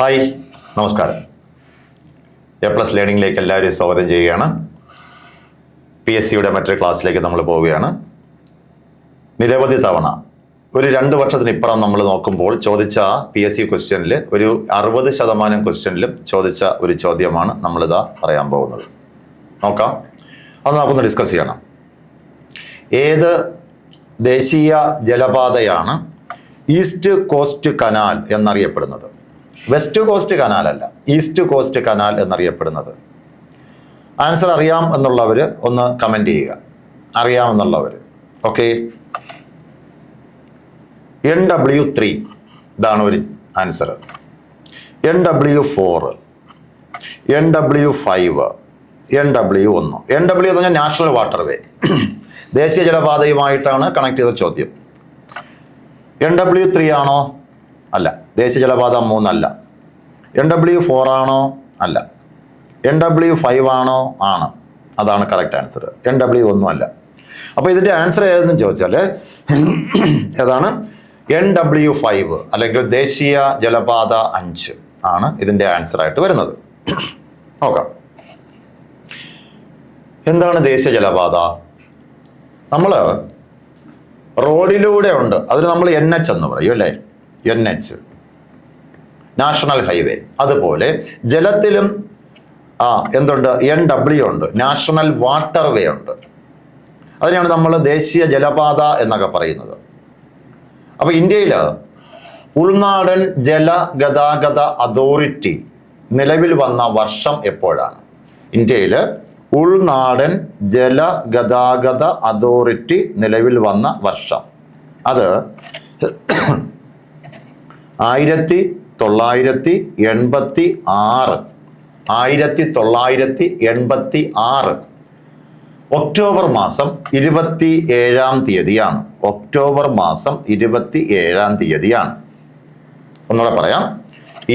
Hi നമസ്കാരം. A plus ലേണിംഗിലേക്ക് എല്ലാവരെയും സ്വാഗതം ചെയ്യുകയാണ്. പി എസ് സിയുടെ മറ്റൊരു ക്ലാസ്സിലേക്ക് നമ്മൾ പോവുകയാണ്. നിരവധി തവണ ഒരു രണ്ട് വർഷത്തിന് ഇപ്പുറം നമ്മൾ നോക്കുമ്പോൾ ചോദിച്ച പി എസ് സി ക്വസ്റ്റ്യനിൽ ഒരു അറുപത് ശതമാനം ക്വസ്റ്റ്യനിലും ചോദിച്ച ഒരു ചോദ്യമാണ് നമ്മളിതാ പറയാൻ പോകുന്നത്. നോക്കാം. അത് നമുക്കൊന്ന് ഡിസ്കസ് ചെയ്യണം. ഏത് ദേശീയ ജലപാതയാണ് ഈസ്റ്റ് കോസ്റ്റ് കനാൽ എന്നറിയപ്പെടുന്നത്? വെസ്റ്റ് കോസ്റ്റ് കനാൽ അല്ല ഈസ്റ്റ് കോസ്റ്റ് കനാൽ എന്നറിയപ്പെടുന്നത്. ആൻസർ അറിയാം എന്നുള്ളവർ ഒന്ന് കമന്റ് ചെയ്യുക. അറിയാമെന്നുള്ളവർ ഓക്കെ എൻ ഡബ്ല്യു ത്രീ ഇതാണ് ഒരു answer N W four N W five N W ഒന്ന് എൻ ഡബ്ല്യു എന്ന് പറഞ്ഞാൽ നാഷണൽ വാട്ടർവേ ദേശീയ ജലപാതയുമായിട്ടാണ് കണക്ട് ചെയ്ത ചോദ്യം. എൻ ഡബ്ല്യു ത്രീ ആണോ? അല്ല ദേശീയ ജലപാത മൂന്നല്ല. എൻ ഡബ്ല്യു ഫോർ ആണോ? അല്ല. എൻ ഡബ്ല്യു ഫൈവ് ആണോ? ആണ്. അതാണ് കറക്റ്റ് ആൻസർ എൻ ഡബ്ല്യു ഒന്നും അല്ല. അപ്പോൾ ഇതിന്റെ ആൻസർ ഏതെന്ന് ചോദിച്ചാൽ ഏതാണ്? എൻ ഡബ്ല്യു ഫൈവ് അല്ലെങ്കിൽ ദേശീയ ജലപാത അഞ്ച് ആണ് ഇതിന്റെ ആൻസർ ആയിട്ട് വരുന്നത്. നോക്കാം. എന്താണ് ദേശീയ ജലപാത? നമ്മൾ റോഡിലൂടെ ഉണ്ട്. അതിന് നമ്മൾ എൻ എച്ച് എന്ന് പറയും അല്ലേ? N H national highway. അതുപോലെ ജലത്തിലും ആ എന്തുണ്ട്? എൻ ഡബ്ല്യു ഉണ്ട്. നാഷണൽ വാട്ടർ വേ ഉണ്ട്. അതിനാണ് നമ്മൾ ദേശീയ ജലപാത എന്നൊക്കെ പറയുന്നത്. അപ്പോൾ ഇന്ത്യയിൽ ഉൾനാടൻ ജലഗതാഗത അതോറിറ്റി നിലവിൽ വന്ന വർഷം എപ്പോഴാണ്? ഇന്ത്യയിൽ ഉൾനാടൻ ജലഗതാഗത അതോറിറ്റി നിലവിൽ വന്ന വർഷം. അത് ആയിരത്തി തൊള്ളായിരത്തി എൺപത്തി ആറ് ആയിരത്തി തൊള്ളായിരത്തി എൺപത്തി ആറ് ഒക്ടോബർ മാസം ഇരുപത്തി ഏഴാം തീയതിയാണ്. ഒക്ടോബർ മാസം ഇരുപത്തി ഏഴാം തീയതിയാണ്. ഒന്നുകൂടെ പറയാം.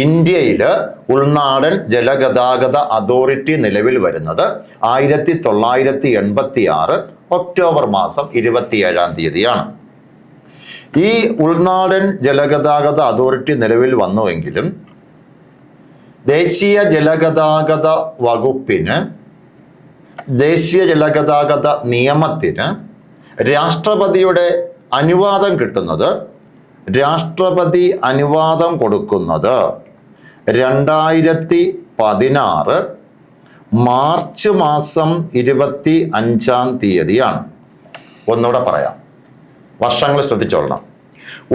ഇന്ത്യയിൽ ഉൾനാടൻ ജലഗതാഗത അതോറിറ്റി നിലവിൽ വരുന്നത് ആയിരത്തി തൊള്ളായിരത്തി എൺപത്തി ആറ് ഒക്ടോബർ മാസം ഇരുപത്തിയേഴാം തീയതിയാണ്. ഈ ഉൾനാടൻ ജലഗതാഗത അതോറിറ്റി നിലവിൽ വന്നുവെങ്കിലും ദേശീയ ജലഗതാഗത വകുപ്പിന് ദേശീയ ജലഗതാഗത നിയമത്തിന് രാഷ്ട്രപതിയുടെ അനുവാദം കിട്ടുന്നത് രാഷ്ട്രപതി അനുവാദം കൊടുക്കുന്നത് രണ്ടായിരത്തി പതിനാറ് മാർച്ച് മാസം ഇരുപത്തി അഞ്ചാം തീയതിയാണ്. ഒന്നുകൂടെ പറയാം. വർഷങ്ങൾ ശ്രദ്ധിച്ചോളണം.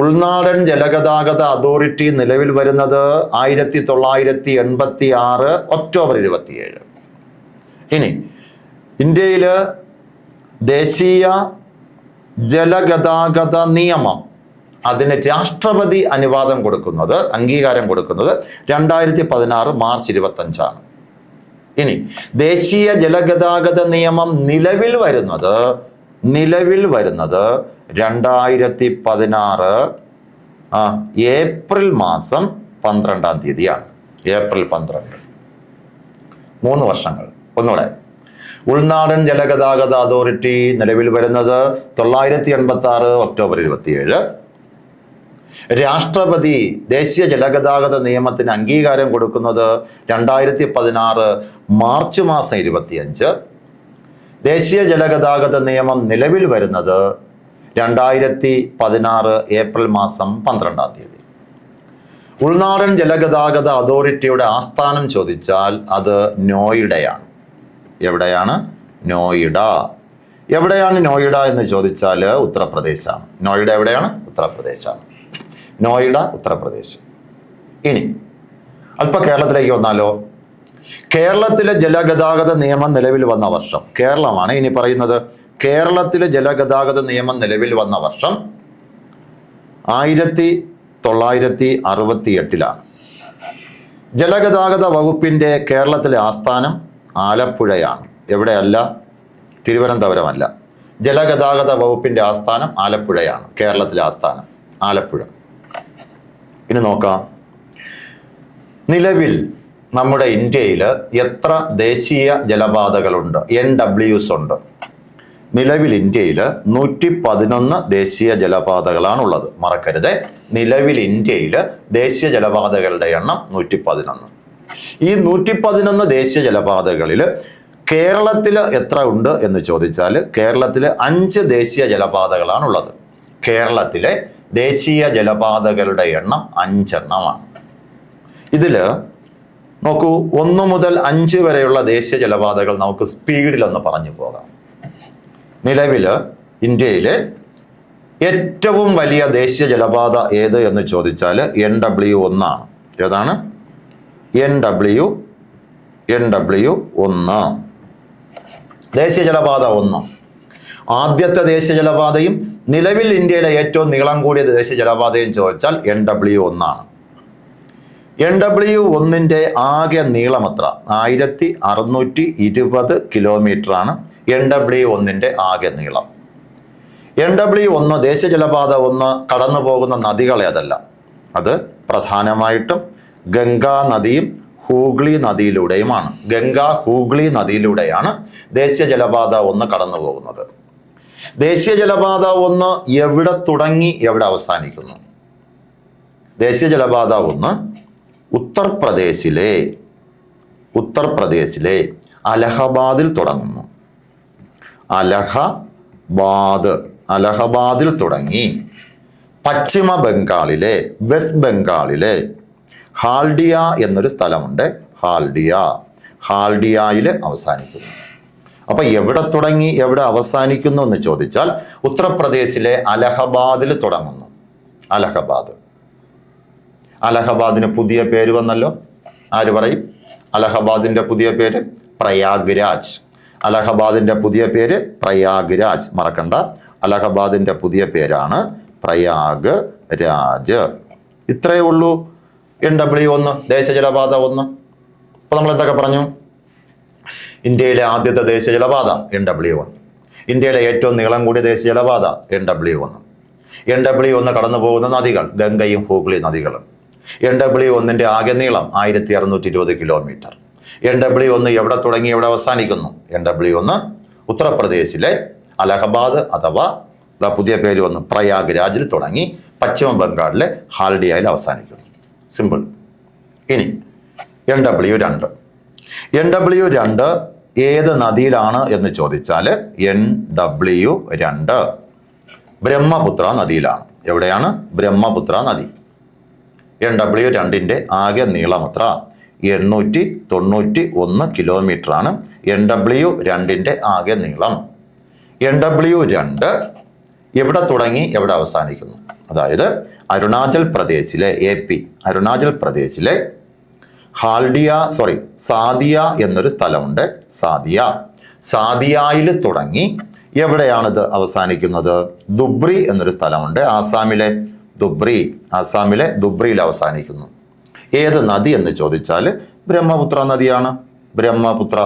ഉൾനാടൻ ജലഗതാഗത അതോറിറ്റി നിലവിൽ വരുന്നത് ആയിരത്തി തൊള്ളായിരത്തി എൺപത്തി ആറ് ഒക്ടോബർ ഇരുപത്തിയേഴ്. ഇനി ഇന്ത്യയിൽ ദേശീയ ജലഗതാഗത നിയമം അതിന് രാഷ്ട്രപതി അനുവാദം കൊടുക്കുന്നത് അംഗീകാരം കൊടുക്കുന്നത് രണ്ടായിരത്തി പതിനാറ് മാർച്ച് ഇരുപത്തഞ്ചാണ്. ഇനി ദേശീയ ജലഗതാഗത നിയമം നിലവിൽ വരുന്നത് നിലവിൽ വരുന്നത് രണ്ടായിരത്തി പതിനാറ് ഏപ്രിൽ മാസം പന്ത്രണ്ടാം തീയതിയാണ്. ഏപ്രിൽ പന്ത്രണ്ട്. മൂന്ന് വർഷങ്ങൾ. ഒന്നുകൂടെ. ഉൾനാടൻ ജലഗതാഗത അതോറിറ്റി നിലവിൽ വരുന്നത് തൊള്ളായിരത്തി എൺപത്തി ആറ് ഒക്ടോബർ ഇരുപത്തിയേഴ്. രാഷ്ട്രപതി ദേശീയ ജലഗതാഗത നിയമത്തിന് അംഗീകാരം കൊടുക്കുന്നത് രണ്ടായിരത്തി പതിനാറ് മാർച്ച് മാസം ഇരുപത്തിയഞ്ച്. ദേശീയ ജലഗതാഗത നിയമം നിലവിൽ വരുന്നത് രണ്ടായിരത്തി പതിനാറ് ഏപ്രിൽ മാസം പന്ത്രണ്ടാം തീയതി. ഉൾനാടൻ ജലഗതാഗത അതോറിറ്റിയുടെ ആസ്ഥാനം ചോദിച്ചാൽ അത് നോയിഡയാണ്. എവിടെയാണ്? നോയിഡ. എവിടെയാണ് നോയിഡ എന്ന് ചോദിച്ചാൽ ഉത്തർപ്രദേശാണ്. നോയിഡ എവിടെയാണ്? ഉത്തർപ്രദേശാണ്. നോയിഡ ഉത്തർപ്രദേശ്. ഇനി അല്പ കേരളത്തിലേക്ക് വന്നാലോ? കേരളത്തിലെ ജലഗതാഗത നിയമം നിലവിൽ വന്ന വർഷം കേരളമാണ് ഇനി പറയുന്നത്. കേരളത്തിലെ ജലഗതാഗത നിയമം നിലവിൽ വന്ന വർഷം ആയിരത്തി തൊള്ളായിരത്തി അറുപത്തി എട്ടിലാണ് ജലഗതാഗത വകുപ്പിന്റെ കേരളത്തിലെ ആസ്ഥാനം ആലപ്പുഴയാണ്. എവിടെയല്ല? തിരുവനന്തപുരമല്ല. ജലഗതാഗത വകുപ്പിന്റെ ആസ്ഥാനം ആലപ്പുഴയാണ്. കേരളത്തിലെ ആസ്ഥാനം ആലപ്പുഴ. ഇനി നോക്കാം. നിലവിൽ നമ്മുടെ ഇന്ത്യയിൽ എത്ര ദേശീയ ജലപാതകളുണ്ട്? എൻ ഡബ്ല്യുസ് ഉണ്ട്. നിലവിൽ ഇന്ത്യയിൽ നൂറ്റി പതിനൊന്ന് ദേശീയ ജലപാതകളാണുള്ളത്. മറക്കരുത്. നിലവിൽ ഇന്ത്യയിൽ ദേശീയ ജലപാതകളുടെ എണ്ണം നൂറ്റി പതിനൊന്ന് ഈ നൂറ്റി പതിനൊന്ന് ദേശീയ ജലപാതകളിൽ കേരളത്തിൽ എത്ര ഉണ്ട് എന്ന് ചോദിച്ചാൽ കേരളത്തിൽ അഞ്ച് ദേശീയ ജലപാതകളാണുള്ളത്. കേരളത്തിലെ ദേശീയ ജലപാതകളുടെ എണ്ണം അഞ്ചെണ്ണമാണ്. ഇതിൽ നോക്കൂ ഒന്ന് മുതൽ അഞ്ച് വരെയുള്ള ദേശീയ ജലപാതകൾ നമുക്ക് സ്പീഡിലൊന്ന് പറഞ്ഞു പോകാം. നിലവിൽ ഇന്ത്യയിൽ ഏറ്റവും വലിയ ദേശീയ ജലപാത ഏത് എന്ന് ചോദിച്ചാൽ എൻ ഡബ്ല്യു ഒന്നാണ്. ഏതാണ്? എൻ ഡബ്ല്യു എൻ ഡബ്ല്യു ഒന്ന്. ദേശീയ ജലപാത ഒന്ന്. ആദ്യത്തെ ദേശീയ ജലപാതയും നിലവിൽ ഇന്ത്യയിലെ ഏറ്റവും നീളം കൂടിയ ദേശീയ ജലപാതയും ചോദിച്ചാൽ എൻ ഡബ്ല്യു ഒന്നാണ്. എൻ ഡബ്ല്യു ഒന്നിന്റെ ആകെ നീളം എത്ര? ആയിരത്തി അറുന്നൂറ്റി ഇരുപത് കിലോമീറ്ററാണ് എൻ ഡബ്ല്യു ഒന്നിന്റെ ആകെ നീളം. എൻ ഡബ്ല്യു ഒന്ന് ദേശീയ ജലപാത ഒന്ന് കടന്നു പോകുന്ന നദികൾ ഏതല്ല അത് പ്രധാനമായിട്ടും ഗംഗാ നദിയും ഹൂഗ്ലി നദിയിലൂടെയുമാണ്. ഗംഗാ ഹൂഗ്ലി നദിയിലൂടെയാണ് ദേശീയ ജലപാത ഒന്ന് കടന്നു പോകുന്നത് ദേശീയ ജലപാത ഒന്ന് എവിടെ തുടങ്ങി എവിടെ അവസാനിക്കുന്നു? ദേശീയ ജലപാത ഒന്ന് ഉത്തർപ്രദേശിലെ ഉത്തർപ്രദേശിലെ അലഹബാദിൽ തുടങ്ങുന്നു. അലഹബാദ് അലഹബാദിൽ തുടങ്ങി. പശ്ചിമ ബംഗാളിലെ വെസ്റ്റ് ബംഗാളിലെ ഹാൽഡിയ എന്നൊരു സ്ഥലമുണ്ട് ഹാൽഡിയ. ഹാൽഡിയയിൽ അവസാനിക്കുന്നു. അപ്പോൾ എവിടെ തുടങ്ങി എവിടെ അവസാനിക്കുന്നു എന്ന് ചോദിച്ചാൽ ഉത്തർപ്രദേശിലെ അലഹബാദിൽ തുടങ്ങുന്നു. അലഹബാദ്. അലഹബാദിന് പുതിയ പേര് വന്നല്ലോ. ആര് പറയും? അലഹബാദിന്റെ പുതിയ പേര് പ്രയാഗ്രാജ്. അലഹബാദിന്റെ പുതിയ പേര് പ്രയാഗ്രാജ്. മറക്കണ്ട. അലഹബാദിന്റെ പുതിയ പേരാണ് പ്രയാഗ് രാജ് ഇത്രയേ ഉള്ളൂ. എൻ ഡബ്ല്യു ഒന്ന് ദേശജലപാത ഒന്ന്. അപ്പോൾ നമ്മൾ എന്തൊക്കെ പറഞ്ഞു? ഇന്ത്യയിലെ ആദ്യത്തെ ദേശീയ ജലപാത എൻ ഡബ്ല്യു ഒന്ന് ഇന്ത്യയിലെ ഏറ്റവും നീളം കൂടിയ ദേശീയ ജലപാത എൻ ഡബ്ല്യു ഒന്ന് എൻ ഡബ്ല്യു ഒന്ന് കടന്നു പോകുന്ന നദികൾ ഗംഗയും ഹൂഗ്ലി നദികളും. എൻ ഡബ്ല്യു ഒന്നിന്റെ ആകെ നീളം ആയിരത്തി അറുന്നൂറ്റി ഇരുപത് കിലോമീറ്റർ. എൻ ഡബ്ല്യു ഒന്ന് എവിടെ തുടങ്ങി എവിടെ അവസാനിക്കുന്നു? എൻ ഡബ്ല്യു ഒന്ന് ഉത്തർപ്രദേശിലെ അലഹബാദ് അഥവാ പുതിയ പേര് വന്ന് പ്രയാഗ് രാജിൽ തുടങ്ങി പശ്ചിമ ബംഗാളിലെ ഹാൽഡിയയിൽ അവസാനിക്കുന്നു. സിമ്പിൾ ഇനി എൻ ഡബ്ല്യു രണ്ട്. എൻ ഡബ്ല്യു രണ്ട് ഏത് നദിയിലാണ് എന്ന് ചോദിച്ചാൽ എൻ ഡബ്ല്യു രണ്ട്. ബ്രഹ്മപുത്ര നദിയിലാണ്. എവിടെയാണ്? ബ്രഹ്മപുത്ര നദി. എൻ ഡബ്ല്യു രണ്ടിന്റെ ആകെ നീളമത്ര എണ്ണൂറ്റി തൊണ്ണൂറ്റി ഒന്ന് കിലോമീറ്ററാണ് എൻ ഡബ്ല്യു രണ്ടിന്റെ ആകെ നീളം. എൻ ഡബ്ല്യു രണ്ട് എവിടെ തുടങ്ങി? എവിടെ അവസാനിക്കുന്നു? അതായത് അരുണാചൽ പ്രദേശിലെ എ പി അരുണാചൽ പ്രദേശിലെ ഹാൽഡിയ സോറി സാദിയ എന്നൊരു സ്ഥലമുണ്ട്. സാദിയ. സാദിയയിൽ തുടങ്ങി എവിടെയാണിത് അവസാനിക്കുന്നത്? ദുബ്രി എന്നൊരു സ്ഥലമുണ്ട്. ആസാമിലെ ദുബ്രി ആസാമിലെ ദുബ്രിയിൽ അവസാനിക്കുന്നു. ഏത് നദി എന്ന് ചോദിച്ചാൽ ബ്രഹ്മപുത്ര നദിയാണ്. ബ്രഹ്മപുത്ര.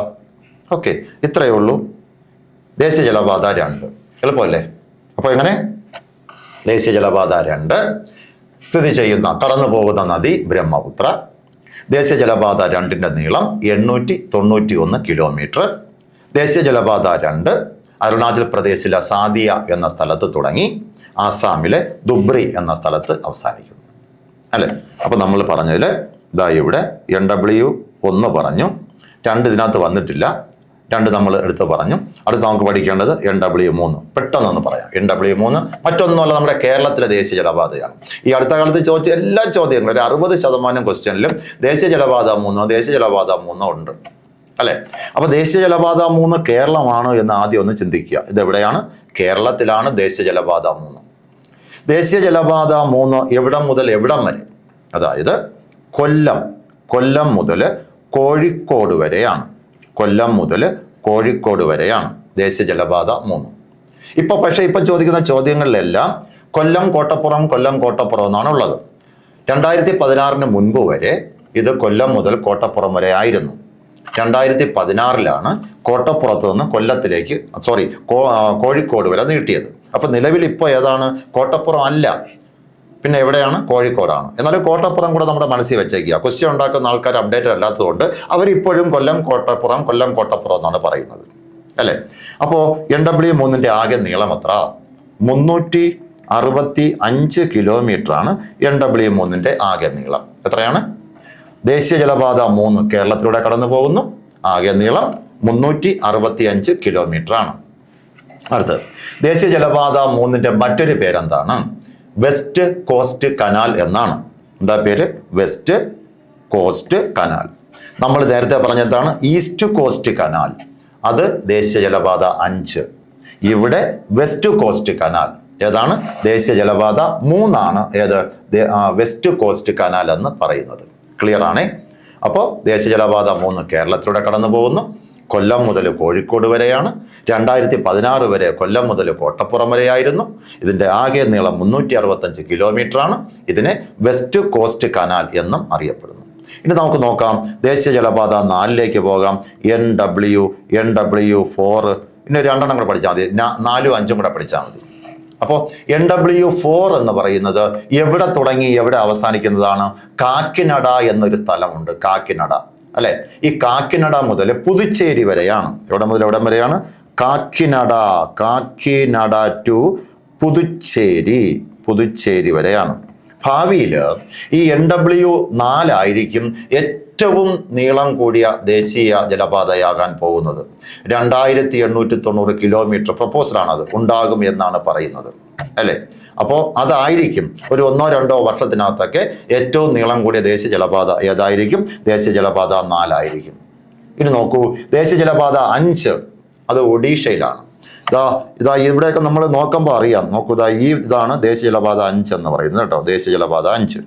ഓക്കെ ഇത്രയേ ഉള്ളൂ. ദേശീയ ജലപാത രണ്ട്. എളുപ്പമല്ലേ? അപ്പോൾ എങ്ങനെ? ദേശീയ ജലപാത രണ്ട്. സ്ഥിതി ചെയ്യുന്ന കടന്നു പോകുന്ന നദി ബ്രഹ്മപുത്ര. ദേശീയ ജലപാത രണ്ടിന്റെ നീളം എണ്ണൂറ്റി തൊണ്ണൂറ്റി ഒന്ന് കിലോമീറ്റർ. ദേശീയ ജലപാത രണ്ട് അരുണാചൽ പ്രദേശിലെ സാദിയ എന്ന സ്ഥലത്ത് തുടങ്ങി. ആസാമിലെ ദുബ്രി എന്ന സ്ഥലത്ത് അവസാനിക്കുന്നു. അല്ലേ? അപ്പോൾ നമ്മൾ പറഞ്ഞതിൽ ഇതാ ഇവിടെ എൻ ഡബ്ല്യു ഒന്ന് പറഞ്ഞു രണ്ട് ഇതിനകത്ത് വന്നിട്ടില്ല രണ്ട് നമ്മൾ എടുത്ത് പറഞ്ഞു. അടുത്ത് നമുക്ക് പഠിക്കേണ്ടത് എൻ ഡബ്ല്യു മൂന്ന്. പെട്ടെന്നൊന്ന് പറയാം. എൻ ഡബ്ല്യു മൂന്ന് മറ്റൊന്നുമല്ല നമ്മുടെ കേരളത്തിലെ ദേശീയ ജലപാതയാണ്. ഈ അടുത്ത കാലത്ത് ചോദിച്ച എല്ലാ ചോദ്യങ്ങളും ഒരു അറുപത് ശതമാനം ക്വസ്റ്റ്യനിലും ദേശീയ ജലപാത മൂന്നോ ദേശീയ ജലപാത മൂന്നോ ഉണ്ട്. അല്ലേ? അപ്പോൾ ദേശീയ ജലപാത മൂന്ന് കേരളമാണ് എന്ന് ആദ്യം ഒന്ന് ചിന്തിക്കുക. ഇതെവിടെയാണ്? കേരളത്തിലാണ് ദേശീയ ജലപാത മൂന്ന്. ദേശീയ ജലപാത മൂന്ന് എവിടം മുതൽ എവിടം വരെ? അതായത് കൊല്ലം കൊല്ലം മുതൽ കോഴിക്കോട് വരെയാണ്. കൊല്ലം മുതൽ കോഴിക്കോട് വരെയാണ് ദേശീയ ജലപാത മൂന്ന്. ഇപ്പോൾ പക്ഷേ ഇപ്പോൾ ചോദിക്കുന്ന ചോദ്യങ്ങളിലെല്ലാം കൊല്ലം കോട്ടപ്പുറം കൊല്ലം കോട്ടപ്പുറം എന്നാണ് ഉള്ളത്. രണ്ടായിരത്തി പതിനാറിന് മുൻപ് വരെ ഇത് കൊല്ലം മുതൽ കോട്ടപ്പുറം വരെ ആയിരുന്നു. രണ്ടായിരത്തി പതിനാറിലാണ് കോട്ടപ്പുറത്ത് നിന്ന് കൊല്ലത്തിലേക്ക് സോറി കോഴിക്കോട് വരെ നീട്ടിയത്. അപ്പോൾ നിലവിൽ ഇപ്പോൾ ഏതാണ്? കോട്ടപ്പുറം അല്ല. പിന്നെ എവിടെയാണ്? കോഴിക്കോടാണ്. എന്നാലും കോട്ടപ്പുറം കൂടെ നമ്മുടെ മനസ്സിൽ വെച്ചേക്കുക. ക്വസ്റ്റ്യൻ ഉണ്ടാക്കുന്ന ആൾക്കാർ അപ്ഡേറ്റഡ് അല്ലാത്തതുകൊണ്ട് അവരിപ്പോഴും കൊല്ലം കോട്ടപ്പുറം കൊല്ലം കോട്ടപ്പുറം എന്നാണ് പറയുന്നത്. അല്ലേ? അപ്പോൾ എൻ ഡബ്ല്യു മൂന്നിന്റെ ആകെ നീളം എത്ര? മുന്നൂറ്റി അറുപത്തി അഞ്ച് കിലോമീറ്ററാണ് എൻ ഡബ്ല്യു മൂന്നിന്റെ ആകെ നീളം. എത്രയാണ്? ദേശീയ ജലപാത മൂന്ന് കേരളത്തിലൂടെ കടന്നു പോകുന്നു. ആകെ നീളം മുന്നൂറ്റി അറുപത്തി അഞ്ച് കിലോമീറ്റർ ആണ് അടുത്തത്. ദേശീയ ജലപാത മൂന്നിന്റെ മറ്റൊരു പേരെന്താണ്? വെസ്റ്റ് കോസ്റ്റ് കനാൽ എന്നാണ്. എന്താ പേര്? West coast canal. നമ്മൾ നേരത്തെ പറഞ്ഞതാണ് ഈസ്റ്റ് കോസ്റ്റ് കനാൽ. അത് ദേശീയ ജലപാത അഞ്ച്. ഇവിടെ വെസ്റ്റ് കോസ്റ്റ് കനാൽ. ഏതാണ്? ദേശീയ ജലപാത മൂന്നാണ്. ഏത്? വെസ്റ്റ് കോസ്റ്റ് കനാൽ എന്ന് പറയുന്നത്. ക്ലിയർ ആണേ അപ്പോൾ ദേശീയ ജലപാത മൂന്ന് കേരളത്തിലൂടെ കടന്നു പോകുന്നു. കൊല്ലം മുതൽ കോഴിക്കോട് വരെയാണ്. രണ്ടായിരത്തി പതിനാറ് വരെ കൊല്ലം മുതൽ കോട്ടപ്പുറം വരെയായിരുന്നു. ഇതിന്റെ ആകെ നീളം മുന്നൂറ്റി അറുപത്തഞ്ച് കിലോമീറ്ററാണ്. ഇതിനെ വെസ്റ്റ് കോസ്റ്റ് കനാൽ എന്നും അറിയപ്പെടുന്നു. ഇനി നമുക്ക് നോക്കാം. ദേശീയ ജലപാത നാലിലേക്ക് പോകാം. N W N W four ഇനി രണ്ടെണ്ണം കൂടെ പഠിച്ചാൽ മതി. നാലും അഞ്ചും കൂടെ പഠിച്ചാൽ മതി. അപ്പോൾ എൻ ഡബ്ല്യു ഫോർ എന്ന് പറയുന്നത് എവിടെ തുടങ്ങി എവിടെ അവസാനിക്കുന്നതാണ്? കാക്കിനട എന്നൊരു സ്ഥലമുണ്ട് കാക്കിനട. അല്ലെ? ഈ കാക്കിനട മുതൽ പുതുച്ചേരി വരെയാണ്. എവിടെ മുതൽ എവിടം വരെയാണ്? കാക്കിനട കാക്കിനട ടു പുതുച്ചേരി പുതുച്ചേരി വരെയാണ്. ഭാവിയിൽ ഈ എൻ ഡബ്ല്യു നാലായിരിക്കും ഏറ്റവും നീളം കൂടിയ ദേശീയ ജലപാതയാകാൻ പോകുന്നത്. രണ്ടായിരത്തി എണ്ണൂറ്റി തൊണ്ണൂറ് കിലോമീറ്റർ പ്രപ്പോസലാണത് ഉണ്ടാകും എന്നാണ് പറയുന്നത്. അല്ലേ? അപ്പോൾ അതായിരിക്കും ഒരു ഒന്നോ രണ്ടോ വർഷത്തിനകത്തൊക്കെ ഏറ്റവും നീളം കൂടിയ ദേശീയ ജലപാത ഏതായിരിക്കും? ദേശീയ ജലപാത നാലായിരിക്കും. ഇനി നോക്കൂ. ദേശീയ ജലപാത അഞ്ച് അത് ഒഡീഷയിലാണ്. ഇതാ ഇതാ ഇവിടെയൊക്കെ നമ്മൾ നോക്കുമ്പോൾ അറിയാം. നോക്കൂ ഇതാ ഈ ഇതാണ് ദേശീയ ജലപാത അഞ്ച് എന്ന് പറയുന്നത് കേട്ടോ. ദേശീയ ജലപാത അഞ്ച്.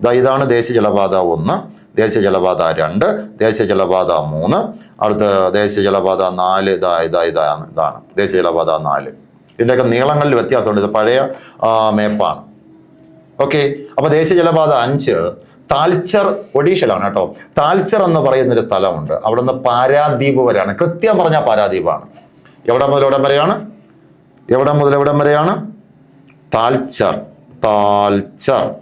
ഇതാ ഇതാണ് ദേശീയ ജലപാത ഒന്ന് ദേശീയ ജലപാത രണ്ട് ദേശീയ ജലപാത മൂന്ന് അടുത്ത ദേശീയ ജലപാത നാല് ഇതാ ഇതാ ഇതാണ് ഇതാണ്. ദേശീയ ജലപാത നാല്. ഇതിന്റെയൊക്കെ നീളങ്ങളിൽ വ്യത്യാസമുണ്ട്. ഇത് പഴയ മേപ്പാണ്. ഓക്കെ അപ്പോൾ ദേശീയ ജലപാത അഞ്ച് താൽച്ചർ ഒഡീഷയിലാണ് കേട്ടോ. താൽച്ചർ എന്ന് പറയുന്നൊരു സ്ഥലമുണ്ട്. അവിടെ നിന്ന് പാരാദ്വീപ് വരെയാണ്. കൃത്യം പറഞ്ഞാൽ പാരാദ്വീപാണ്. എവിടെ മുതൽ എവിടം വരെയാണ്? എവിടെ മുതൽ എവിടം വരെയാണ്? താൽച്ചർ. താൽച്ചർ.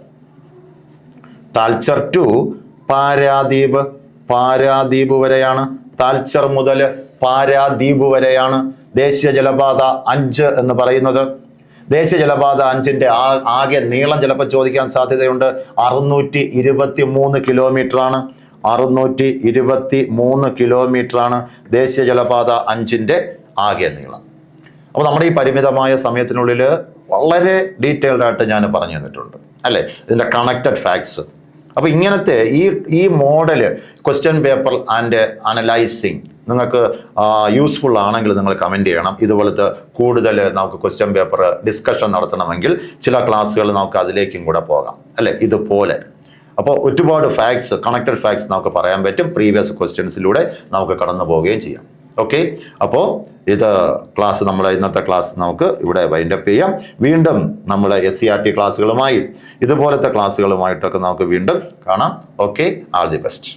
താൽച്ചർ ടു പാരാദ്വീപ് പാരാദ്വീപ് വരെയാണ്. താൽച്ചർ മുതൽ പാരാദ്വീപ് വരെയാണ്. ദേശീയ ജലപാത അഞ്ച് എന്ന് പറയുന്നത്. ദേശീയ ജലപാത അഞ്ചിന്റെ ആ- ആകെ നീളം ചിലപ്പോൾ ചോദിക്കാൻ സാധ്യതയുണ്ട്. അറുന്നൂറ്റി ഇരുപത്തി മൂന്ന് കിലോമീറ്റർ ആണ് അറുന്നൂറ്റി ഇരുപത്തി മൂന്ന് കിലോമീറ്റർ ആണ് ദേശീയ ജലപാത അഞ്ചിന്റെ ആകെ നീളം. അപ്പോൾ നമ്മുടെ ഈ പരിമിതമായ സമയത്തിനുള്ളിൽ വളരെ ഡീറ്റെയിൽഡ് ആയിട്ട് ഞാൻ പറഞ്ഞു തന്നിട്ടുണ്ട് അല്ലേ? ഇതിന്റെ കണക്റ്റഡ് ഫാക്ട്സ് അപ്പോൾ ഇങ്ങനത്തെ ഈ ഈ model question paper and analysing നിങ്ങൾക്ക് യൂസ്ഫുൾ ആണെങ്കിൽ നിങ്ങൾ കമന്റ് ചെയ്യണം. ഇതുപോലത്തെ കൂടുതൽ നമുക്ക് ക്വസ്റ്റ്യൻ പേപ്പർ ഡിസ്കഷൻ നടത്തണമെങ്കിൽ ചില ക്ലാസ്സുകൾ നമുക്ക് അതിലേക്കും കൂടെ പോകാം അല്ലേ? ഇതുപോലെ. അപ്പോൾ ഒരുപാട് ഫാക്ട്സ് കണക്റ്റഡ് ഫാക്ട്സ് നമുക്ക് പറയാൻ പറ്റും. പ്രീവിയസ് ക്വസ്റ്റ്യൻസിലൂടെ നമുക്ക് കടന്നു പോവുകയും ചെയ്യാം. ഓക്കെ അപ്പോൾ ഇത് ക്ലാസ് നമ്മൾ ഇന്നത്തെ ക്ലാസ് നമുക്ക് ഇവിടെ വൈൻഡപ്പ് ചെയ്യാം. വീണ്ടും നമ്മൾ എസ് സി ആർ ടി ക്ലാസ്സുകളുമായി ഇതുപോലത്തെ ക്ലാസ്സുകളുമായിട്ടൊക്കെ നമുക്ക് വീണ്ടും കാണാം. Okay all the best